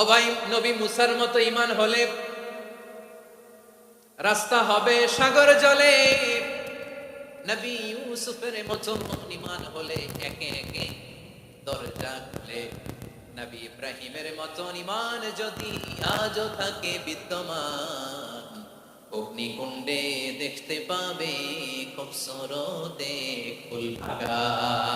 ও নবী মুসার মতো ইমান হলে রাস্তা হবে সাগর জলে। নবী ইউসুফের মতো ইমান হলে একে একে দরজা খুলে। নবী ইব্রাহিমের মতো ইমান যদি আজও থাকে বিদ্যমান, অগ্নিকুণ্ডে দেখতে পাবে খুব সরতে ফুলভাগা কুলনা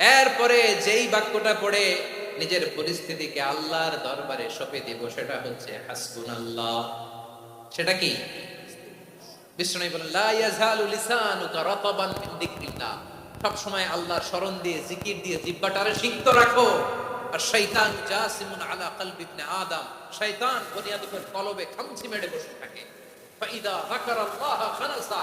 এরপরে যেই বাক্যটা পড়ে নিজের পরিস্থিতিকে আল্লাহর দরবারে সঁপে দিব, সেটা হচ্ছে হাসবুন আল্লাহ সেটা কি? সব সময় স্মরণ দিয়ে, জিকির দিয়ে, জিহ্বাটারে সিক্ত রাখো। আর শয়তান জাসিমুন আলা কলবি আদম, শয়তান বনি কলবে খামচি বসে থাকে। ফাইদা খানাসা।